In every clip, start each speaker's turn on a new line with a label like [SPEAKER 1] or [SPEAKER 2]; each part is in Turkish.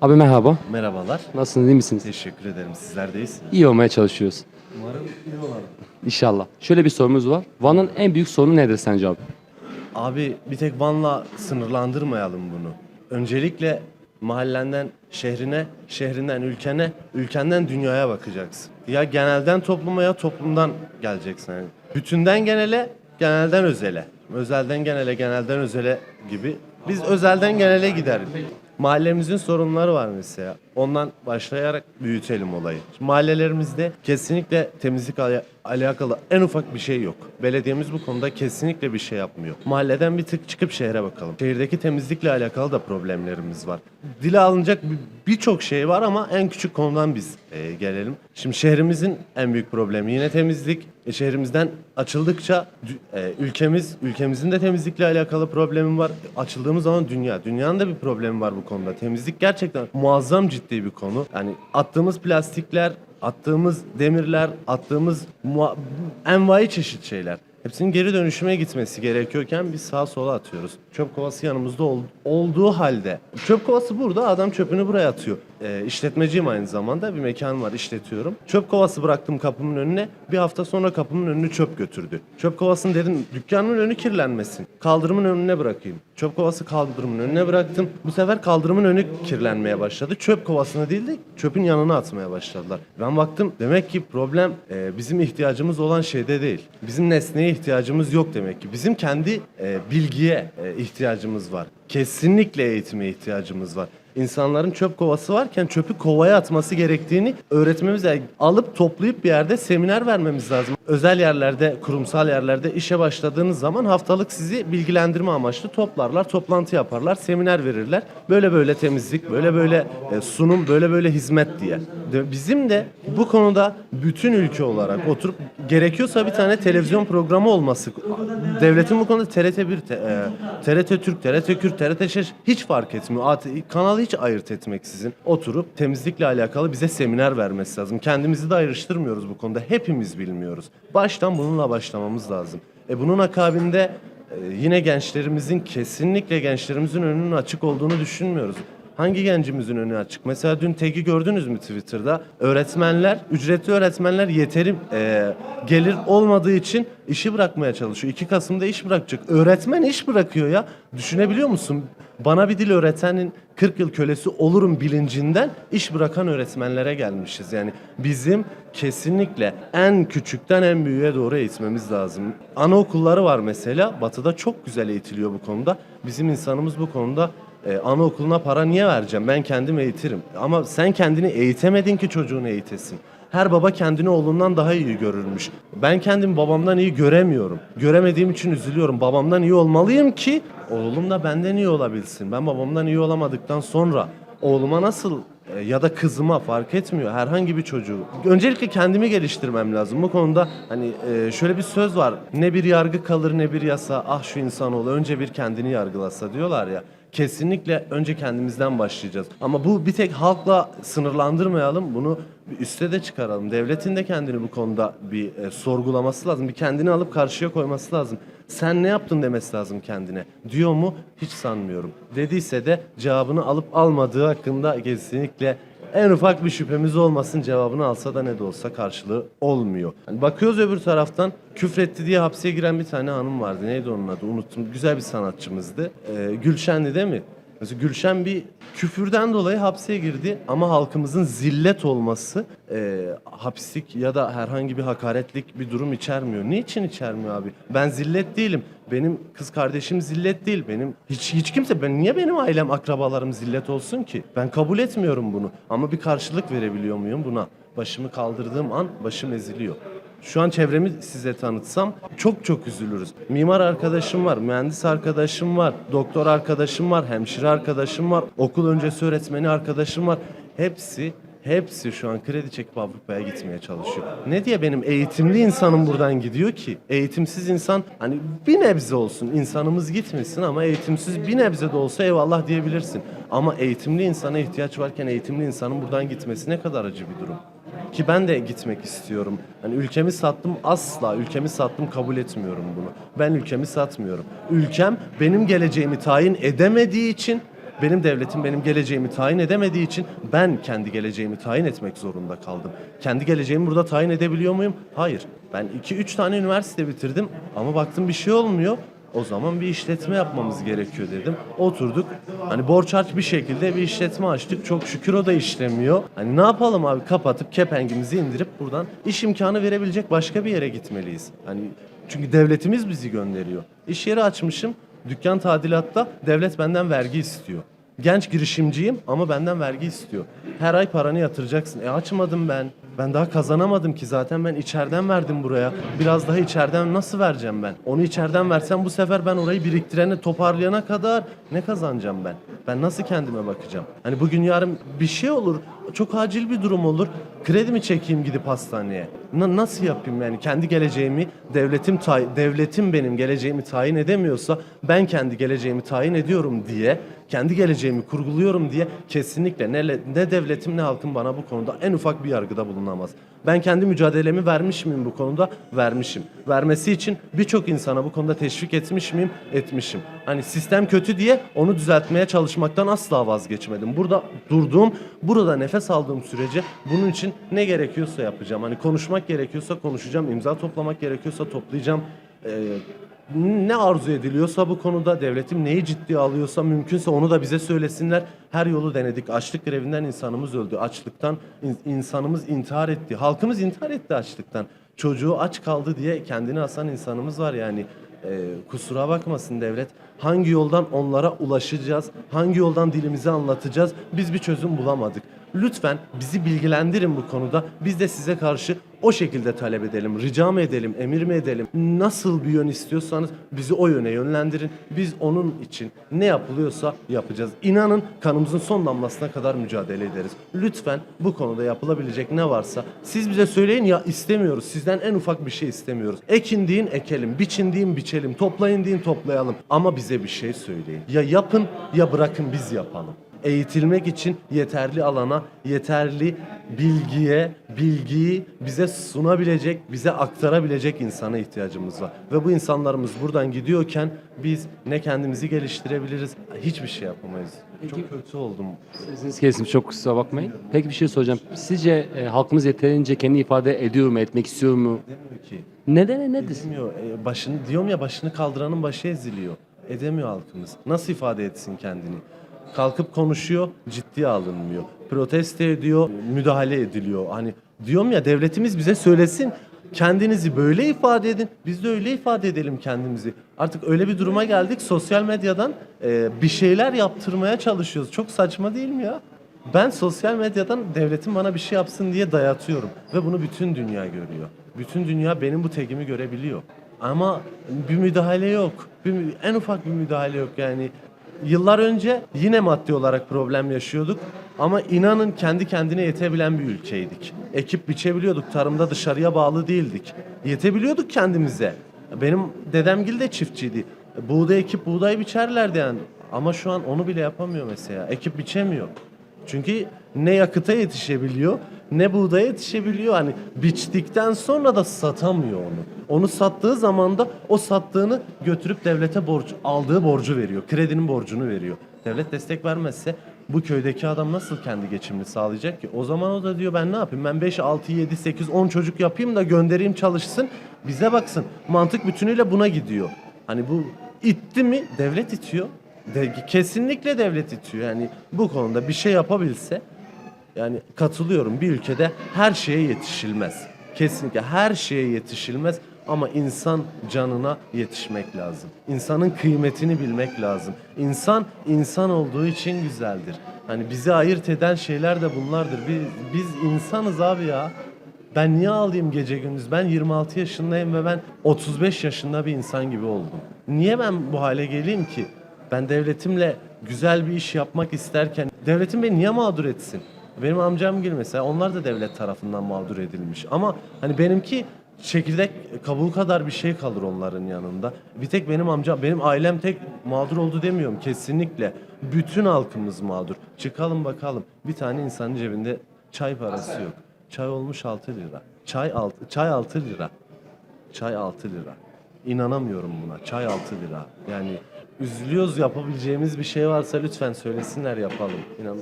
[SPEAKER 1] Abi merhaba.
[SPEAKER 2] Merhabalar.
[SPEAKER 1] Nasılsınız, iyi misiniz?
[SPEAKER 2] Teşekkür ederim. Sizler de iyisiniz.
[SPEAKER 1] İyi olmaya çalışıyoruz.
[SPEAKER 2] Umarım iyi olalım.
[SPEAKER 1] İnşallah. Şöyle bir sorumuz var. Van'ın en büyük sorunu nedir sence abi?
[SPEAKER 2] Abi bir tek Van'la sınırlandırmayalım bunu. Öncelikle mahallenden şehrine, şehrinden ülkene, ülkenden dünyaya bakacaksın. Ya genelden topluma ya toplumdan geleceksin. Yani bütünden genele, genelden özele. Özelden genele, genelden özele gibi. Biz özelden genele gideriz. Mahallemizin sorunları var mesela. Ondan başlayarak büyütelim olayı. Şimdi mahallelerimizde kesinlikle temizlik ala- alakalı en ufak bir şey yok. Belediyemiz bu konuda kesinlikle bir şey yapmıyor. Mahalleden bir tık çıkıp şehre bakalım. Şehirdeki temizlikle alakalı da problemlerimiz var. Dile alınacak bir- birçok şey var ama en küçük konudan biz e, gelelim. Şimdi şehrimizin en büyük problemi yine temizlik. E, şehrimizden açıldıkça e, ülkemiz, ülkemizin de temizlikle alakalı problemi var. Açıldığımız zaman dünya, dünyanın da bir problemi var bu konuda. Temizlik gerçekten muazzam ciddi bir konu. Yani attığımız plastikler, attığımız demirler, attığımız mua- envai çeşit şeyler. Hepsinin geri dönüşüme gitmesi gerekiyorken biz sağa sola atıyoruz. Çöp kovası yanımızda ol- olduğu halde. Çöp kovası burada adam çöpünü buraya atıyor. Ee, işletmeciyim aynı zamanda bir mekan var işletiyorum. Çöp kovası bıraktım kapımın önüne. Bir hafta sonra kapımın önünü çöp götürdü. Çöp kovasını dedim dükkanımın önü kirlenmesin. Kaldırımın önüne bırakayım. Çöp kovası kaldırımın önüne bıraktım. Bu sefer kaldırımın önü kirlenmeye başladı. Çöp kovasını değil de çöpün yanına atmaya başladılar. Ben baktım demek ki problem e, bizim ihtiyacımız olan şeyde değil. Bizim nesneye ihtiyacımız yok demek ki. Bizim kendi e, bilgiye e, ihtiyacımız var. Kesinlikle eğitime ihtiyacımız var. İnsanların çöp kovası varken çöpü kovaya atması gerektiğini öğretmemiz lazım. Alıp toplayıp bir yerde seminer vermemiz lazım. Özel yerlerde, kurumsal yerlerde işe başladığınız zaman haftalık sizi bilgilendirme amaçlı toplarlar, toplantı yaparlar, seminer verirler. Böyle böyle temizlik, böyle böyle e, sunum, böyle böyle hizmet diye. Bizim de bu konuda bütün ülke olarak oturup gerekiyorsa bir tane televizyon programı olması. Devletin bu konuda TRT 1, te- e, TRT Türk, TRT Kürt, TRT Şeş hiç fark etmiyor. Kanalı hiç ayırt etmeksizin oturup temizlikle alakalı bize seminer vermesi lazım. Kendimizi de ayrıştırmıyoruz bu konuda. Hepimiz bilmiyoruz. Baştan bununla başlamamız lazım. E bunun akabinde e, yine gençlerimizin kesinlikle gençlerimizin önünün açık olduğunu düşünmüyoruz. Hangi gencimizin önü açık? Mesela dün tagi gördünüz mü Twitter'da? Öğretmenler, ücretli öğretmenler yeteri e, gelir olmadığı için işi bırakmaya çalışıyor. 2 Kasım'da iş bırakacak. Öğretmen iş bırakıyor ya. Düşünebiliyor musun? Bana bir dil öğretenin 40 yıl kölesi olurum bilincinden iş bırakan öğretmenlere gelmişiz. Yani bizim kesinlikle en küçükten en büyüğe doğru eğitmemiz lazım. Anaokulları var mesela. Batı'da çok güzel eğitiliyor bu konuda. Bizim insanımız bu konuda e, anaokuluna para niye vereceğim? Ben kendim eğitirim. Ama sen kendini eğitemedin ki çocuğunu eğitesin. Her baba kendini oğlundan daha iyi görürmüş. Ben kendimi babamdan iyi göremiyorum. Göremediğim için üzülüyorum. Babamdan iyi olmalıyım ki oğlum da benden iyi olabilsin. Ben babamdan iyi olamadıktan sonra oğluma nasıl ya da kızıma fark etmiyor herhangi bir çocuğu. Öncelikle kendimi geliştirmem lazım. Bu konuda hani e, şöyle bir söz var. Ne bir yargı kalır ne bir yasa. Ah şu insanoğlu önce bir kendini yargılasa diyorlar ya. Kesinlikle önce kendimizden başlayacağız. Ama bu bir tek halkla sınırlandırmayalım. Bunu üste de çıkaralım. Devletin de kendini bu konuda bir e, sorgulaması lazım. Bir kendini alıp karşıya koyması lazım. Sen ne yaptın demesi lazım kendine. Diyor mu? Hiç sanmıyorum. Dediyse de cevabını alıp almadığı hakkında kesinlikle en ufak bir şüphemiz olmasın cevabını alsa da ne de olsa karşılığı olmuyor. Hani bakıyoruz öbür taraftan küfretti diye hapse giren bir tane hanım vardı. Neydi onun adı? Unuttum. Güzel bir sanatçımızdı. Ee, Gülşen'di değil mi? Mesela Gülşen bir küfürden dolayı hapse girdi ama halkımızın zillet olması e, hapislik ya da herhangi bir hakaretlik bir durum içermiyor. Niçin içermiyor abi? Ben zillet değilim. Benim kız kardeşim zillet değil. Benim hiç hiç kimse ben niye benim ailem akrabalarım zillet olsun ki? Ben kabul etmiyorum bunu. Ama bir karşılık verebiliyor muyum buna? Başımı kaldırdığım an başım eziliyor. Şu an çevremi size tanıtsam çok çok üzülürüz. Mimar arkadaşım var, mühendis arkadaşım var, doktor arkadaşım var, hemşire arkadaşım var, okul öncesi öğretmeni arkadaşım var. Hepsi Hepsi şu an kredi çekip Avrupa'ya gitmeye çalışıyor. Ne diye benim eğitimli insanım buradan gidiyor ki? Eğitimsiz insan hani bir nebze olsun insanımız gitmesin ama eğitimsiz bir nebze de olsa eyvallah diyebilirsin. Ama eğitimli insana ihtiyaç varken eğitimli insanın buradan gitmesi ne kadar acı bir durum. Ki ben de gitmek istiyorum. Hani ülkemi sattım asla ülkemi sattım kabul etmiyorum bunu. Ben ülkemi satmıyorum. Ülkem benim geleceğimi tayin edemediği için benim devletim benim geleceğimi tayin edemediği için ben kendi geleceğimi tayin etmek zorunda kaldım. Kendi geleceğimi burada tayin edebiliyor muyum? Hayır. Ben 2-3 tane üniversite bitirdim ama baktım bir şey olmuyor. O zaman bir işletme yapmamız gerekiyor dedim. Oturduk. Hani borç harç bir şekilde bir işletme açtık. Çok şükür o da işlemiyor. Hani ne yapalım abi? Kapatıp kepengimizi indirip buradan iş imkanı verebilecek başka bir yere gitmeliyiz. Hani çünkü devletimiz bizi gönderiyor. İş yeri açmışım. Dükkan tadilatta devlet benden vergi istiyor. Genç girişimciyim ama benden vergi istiyor. Her ay paranı yatıracaksın. E açmadım ben. Ben daha kazanamadım ki zaten ben içeriden verdim buraya. Biraz daha içeriden nasıl vereceğim ben? Onu içeriden versem bu sefer ben orayı biriktirene, toparlayana kadar ne kazanacağım ben? Ben nasıl kendime bakacağım? Hani bugün yarın bir şey olur, çok acil bir durum olur. Kredi mi çekeyim gidip hastaneye? Na- nasıl yapayım yani kendi geleceğimi devletim tay- devletim benim geleceğimi tayin edemiyorsa ben kendi geleceğimi tayin ediyorum diye kendi geleceğimi kurguluyorum diye kesinlikle ne, ne devletim ne halkım bana bu konuda en ufak bir yargıda bulunamaz. Ben kendi mücadelemi vermiş miyim bu konuda? Vermişim. Vermesi için birçok insana bu konuda teşvik etmiş miyim? Etmişim. Hani sistem kötü diye onu düzeltmeye çalışmaktan asla vazgeçmedim. Burada durduğum, burada nefes aldığım sürece bunun için ne gerekiyorsa yapacağım. Hani konuşmak gerekiyorsa konuşacağım, imza toplamak gerekiyorsa toplayacağım. Ee, ne arzu ediliyorsa bu konuda devletim neyi ciddiye alıyorsa mümkünse onu da bize söylesinler. Her yolu denedik. Açlık grevinden insanımız öldü. Açlıktan in- insanımız intihar etti. Halkımız intihar etti açlıktan. Çocuğu aç kaldı diye kendini asan insanımız var yani. Ee, kusura bakmasın devlet. Hangi yoldan onlara ulaşacağız? Hangi yoldan dilimizi anlatacağız? Biz bir çözüm bulamadık. Lütfen bizi bilgilendirin bu konuda. Biz de size karşı o şekilde talep edelim. Rica mı edelim, emir mi edelim? Nasıl bir yön istiyorsanız bizi o yöne yönlendirin. Biz onun için ne yapılıyorsa yapacağız. İnanın kanımızın son damlasına kadar mücadele ederiz. Lütfen bu konuda yapılabilecek ne varsa siz bize söyleyin ya istemiyoruz. Sizden en ufak bir şey istemiyoruz. Ekin deyin ekelim, biçin deyin biçelim, toplayın deyin toplayalım. Ama bize bir şey söyleyin. Ya yapın ya bırakın biz yapalım eğitilmek için yeterli alana, yeterli bilgiye, bilgiyi bize sunabilecek, bize aktarabilecek insana ihtiyacımız var. Ve bu insanlarımız buradan gidiyorken biz ne kendimizi geliştirebiliriz, hiçbir şey yapamayız. Çok kötü oldum.
[SPEAKER 1] Sesiniz kesin çok kusura bakmayın. Peki bir şey soracağım. Sizce e, halkımız yeterince kendini ifade ediyor mu, etmek istiyor mu?
[SPEAKER 2] Demiyor ki.
[SPEAKER 1] Neden nedir?
[SPEAKER 2] Edemiyor. E, başını, diyorum ya başını kaldıranın başı eziliyor. Edemiyor halkımız. Nasıl ifade etsin kendini? Kalkıp konuşuyor, ciddiye alınmıyor. Protesto ediyor, müdahale ediliyor. Hani diyorum ya devletimiz bize söylesin. Kendinizi böyle ifade edin. Biz de öyle ifade edelim kendimizi. Artık öyle bir duruma geldik. Sosyal medyadan e, bir şeyler yaptırmaya çalışıyoruz. Çok saçma değil mi ya? Ben sosyal medyadan devletin bana bir şey yapsın diye dayatıyorum. Ve bunu bütün dünya görüyor. Bütün dünya benim bu tegimi görebiliyor. Ama bir müdahale yok. Bir, en ufak bir müdahale yok yani. Yıllar önce yine maddi olarak problem yaşıyorduk. Ama inanın kendi kendine yetebilen bir ülkeydik. Ekip biçebiliyorduk. Tarımda dışarıya bağlı değildik. Yetebiliyorduk kendimize. Benim dedemgil de çiftçiydi. Buğday ekip buğday biçerlerdi yani. Ama şu an onu bile yapamıyor mesela. Ekip biçemiyor. Çünkü ne yakıta yetişebiliyor ne buğdaya yetişebiliyor. Hani biçtikten sonra da satamıyor onu. Onu sattığı zaman da o sattığını götürüp devlete borç aldığı borcu veriyor. Kredinin borcunu veriyor. Devlet destek vermezse bu köydeki adam nasıl kendi geçimini sağlayacak ki? O zaman o da diyor ben ne yapayım? Ben 5, 6, 7, 8, 10 çocuk yapayım da göndereyim çalışsın. Bize baksın. Mantık bütünüyle buna gidiyor. Hani bu itti mi devlet itiyor. De, kesinlikle devlet itiyor. Yani bu konuda bir şey yapabilse yani katılıyorum bir ülkede her şeye yetişilmez. Kesinlikle her şeye yetişilmez ama insan canına yetişmek lazım. İnsanın kıymetini bilmek lazım. İnsan insan olduğu için güzeldir. Hani bizi ayırt eden şeyler de bunlardır. Biz, biz insanız abi ya. Ben niye ağlayayım gece gündüz? Ben 26 yaşındayım ve ben 35 yaşında bir insan gibi oldum. Niye ben bu hale geleyim ki? Ben devletimle güzel bir iş yapmak isterken devletim beni niye mağdur etsin? Benim amcam gibi mesela onlar da devlet tarafından mağdur edilmiş. Ama hani benimki çekirdek kabuğu kadar bir şey kalır onların yanında. Bir tek benim amcam, benim ailem tek mağdur oldu demiyorum kesinlikle. Bütün halkımız mağdur. Çıkalım bakalım. Bir tane insanın cebinde çay parası yok. Çay olmuş 6 lira. Çay 6 çay 6 lira. Çay 6 lira. İnanamıyorum buna. Çay 6 lira. Yani üzülüyoruz yapabileceğimiz bir şey varsa lütfen söylesinler yapalım. İnan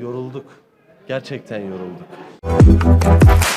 [SPEAKER 2] yorulduk. Gerçekten yorulduk.